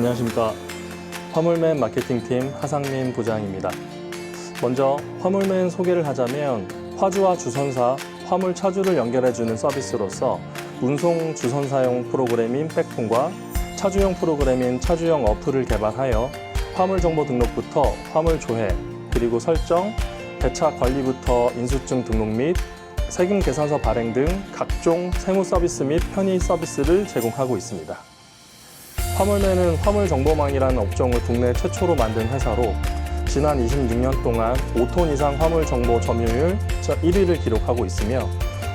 안녕하십니까. 화물맨 마케팅팀 하상민 부장입니다. 먼저 화물맨 소개를 하자면 화주와 주선사, 화물 차주를 연결해주는 서비스로서 운송 주선사용 프로그램인 백폰과 차주용 프로그램인 차주용 어플을 개발하여 화물 정보 등록부터 화물 조회, 그리고 설정, 배차 관리부터 인수증 등록 및 세금 계산서 발행 등 각종 세무 서비스 및 편의 서비스를 제공하고 있습니다. 화물맨은 화물정보망이라는 업종을 국내 최초로 만든 회사로 지난 26년 동안 5톤 이상 화물 정보 점유율 1위를 기록하고 있으며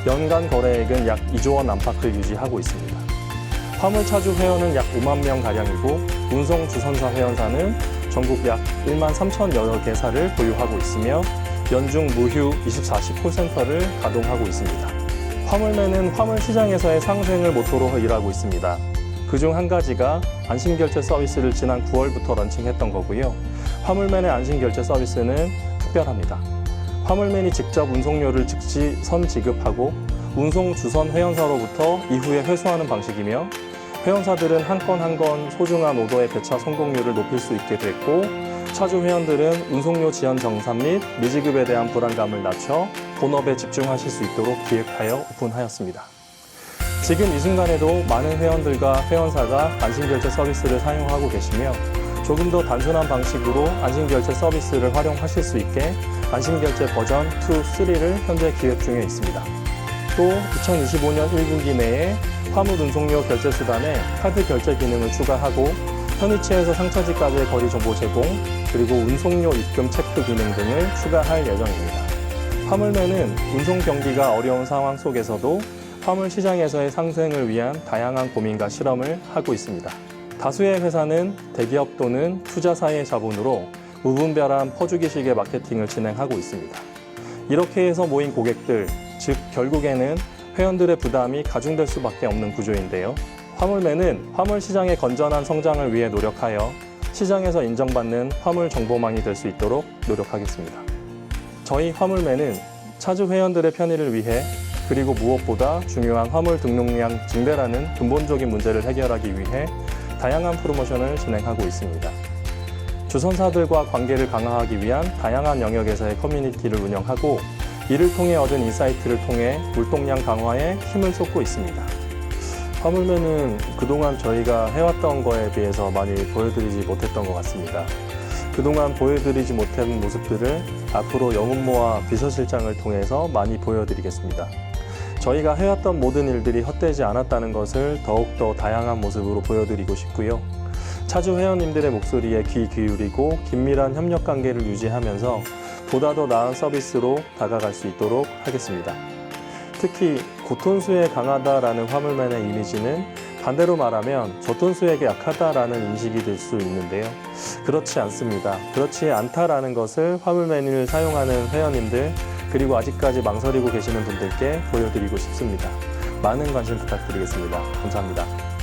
연간 거래액은 약 2조 원 안팎을 유지하고 있습니다. 화물 차주 회원은 약 5만 명 가량이고 운송 주선사 회원사는 전국 약 1만 3천여 개사를 보유하고 있으며 연중 무휴 24시 콜센터를 가동하고 있습니다. 화물맨은 화물 시장에서의 상생을 모토로 일하고 있습니다. 그중 한 가지가 안심결제 서비스를 지난 9월부터 런칭했던 거고요. 화물맨의 안심결제 서비스는 특별합니다. 화물맨이 직접 운송료를 즉시 선 지급하고 운송 주선 회원사로부터 이후에 회수하는 방식이며 회원사들은 한 건 한 건 소중한 오더의 배차 성공률을 높일 수 있게 됐고 차주 회원들은 운송료 지연 정산 및 미지급에 대한 불안감을 낮춰 본업에 집중하실 수 있도록 기획하여 오픈하였습니다. 지금 이 순간에도 많은 회원들과 회원사가 안심결제 서비스를 사용하고 계시며 조금 더 단순한 방식으로 안심결제 서비스를 활용하실 수 있게 안심결제 버전 2, 3를 현재 기획 중에 있습니다. 또 2025년 1분기 내에 화물 운송료 결제 수단에 카드 결제 기능을 추가하고 편의체에서 상차지까지의 거리 정보 제공, 그리고 운송료 입금 체크 기능 등을 추가할 예정입니다. 화물맨은 운송 경기가 어려운 상황 속에서도 화물 시장에서의 상생을 위한 다양한 고민과 실험을 하고 있습니다. 다수의 회사는 대기업 또는 투자사의 자본으로 무분별한 퍼주기식의 마케팅을 진행하고 있습니다. 이렇게 해서 모인 고객들, 즉 결국에는 회원들의 부담이 가중될 수밖에 없는 구조인데요. 화물맨은 화물 시장의 건전한 성장을 위해 노력하여 시장에서 인정받는 화물 정보망이 될 수 있도록 노력하겠습니다. 저희 화물맨은 차주 회원들의 편의를 위해 그리고 무엇보다 중요한 화물 등록량 증대라는 근본적인 문제를 해결하기 위해 다양한 프로모션을 진행하고 있습니다. 주선사들과 관계를 강화하기 위한 다양한 영역에서의 커뮤니티를 운영하고 이를 통해 얻은 인사이트를 통해 물동량 강화에 힘을 쏟고 있습니다. 화물맨은 그동안 저희가 해왔던 거에 비해서 많이 보여드리지 못했던 것 같습니다. 그동안 보여드리지 못한 모습들을 앞으로 영훈모와 비서실장을 통해서 많이 보여드리겠습니다. 저희가 해왔던 모든 일들이 헛되지 않았다는 것을 더욱더 다양한 모습으로 보여드리고 싶고요. 차주 회원님들의 목소리에 귀 기울이고 긴밀한 협력 관계를 유지하면서 보다 더 나은 서비스로 다가갈 수 있도록 하겠습니다. 특히 고톤수에 강하다라는 화물맨의 이미지는 반대로 말하면 저톤수에게 약하다라는 인식이 될수 있는데요. 그렇지 않습니다. 그렇지 않다라는 것을 화물맨을 사용하는 회원님들 그리고 아직까지 망설이고 계시는 분들께 보여드리고 싶습니다. 많은 관심 부탁드리겠습니다. 감사합니다.